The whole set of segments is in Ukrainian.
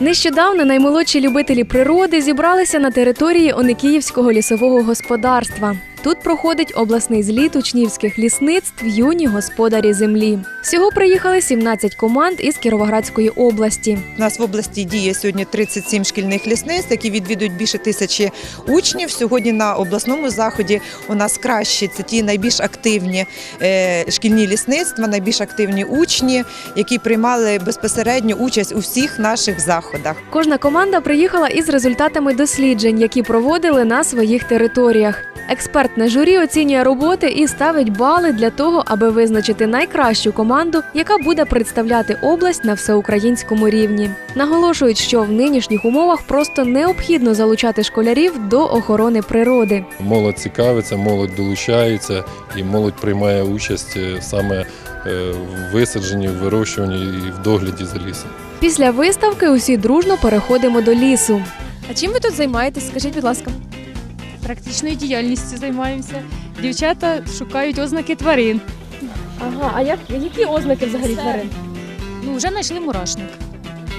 Нещодавно наймолодші любителі природи зібралися на території Оникіївського лісового господарства. Тут проходить обласний зліт учнівських лісництв юні господарі землі. Всього приїхали 17 команд із Кіровоградської області. У нас в області діє сьогодні 37 шкільних лісництв, які відвідують більше тисячі учнів. Сьогодні на обласному заході у нас кращі це ті найбільш активні е, шкільні лісництва, найбільш активні учні, які приймали безпосередню участь у всіх наших заходах. Кожна команда приїхала із результатами досліджень, які проводили на своїх територіях. Експертне журі оцінює роботи і ставить бали для того, аби визначити найкращу команду, яка буде представляти область на всеукраїнському рівні. Наголошують, що в нинішніх умовах просто необхідно залучати школярів до охорони природи. Молодь цікавиться, молодь долучається і молодь приймає участь е, саме е, в висадженні, в вирощуванні і в догляді за лісом. Після виставки усі дружно переходимо до лісу. А чим ви тут займаєтесь? Скажіть, будь ласка. Практичною діяльністю займаємося. Дівчата шукають ознаки тварин. Ага, а як, які ознаки взагалі тварин? Ну, вже знайшли мурашник.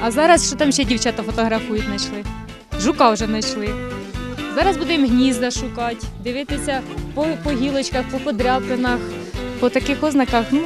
А зараз що там ще дівчата фотографують, знайшли? Жука вже знайшли. Зараз будемо гнізда шукати, дивитися по, по гілочках, по подряпинах, по таких ознаках, ну,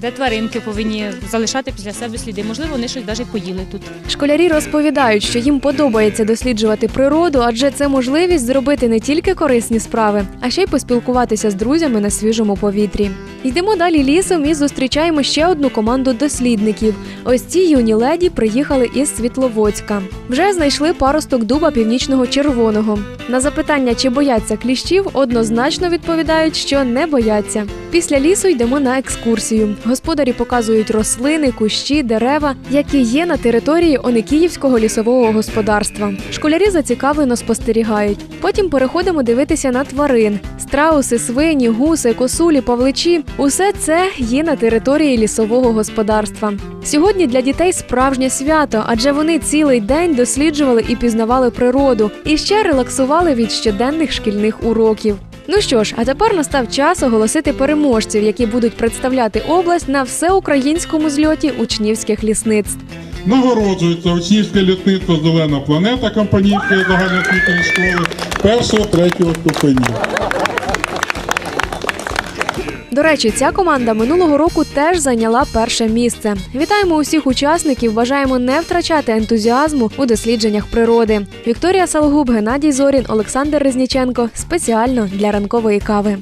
де тваринки повинні залишати після себе сліди. Можливо, вони щось навіть поїли тут. Школярі розповідають, що їм подобається досліджувати природу, адже це можливість зробити не тільки корисні справи, а ще й поспілкуватися з друзями на свіжому повітрі. Йдемо далі лісом і зустрічаємо ще одну команду дослідників. Ось ці юні леді приїхали із Світловодська. Вже знайшли паросток дуба північного червоного. На запитання, чи бояться кліщів, однозначно відповідають, що не бояться. Після лісу йдемо на екскурсію. Господарі показують рослини, кущі, дерева, які є на території Оникіївського лісового господарства. Школярі зацікавлено спостерігають. Потім переходимо дивитися на тварин: страуси, свині, гуси, косулі, павличі. Усе це є на території лісового господарства. Сьогодні для дітей справжнє свято, адже вони цілий день досліджували і пізнавали природу, і ще релаксували від щоденних шкільних уроків. Ну що ж, а тепер настав час оголосити переможців, які будуть представляти область на всеукраїнському зльоті учнівських лісництв. Нагороджується учнівське лісництво Зелена планета Компанійської загальноосвітньої школи першого третього ступенів. До речі, ця команда минулого року теж зайняла перше місце. Вітаємо усіх учасників. Бажаємо не втрачати ентузіазму у дослідженнях природи. Вікторія Салгуб, Геннадій Зорін, Олександр Резніченко спеціально для ранкової кави.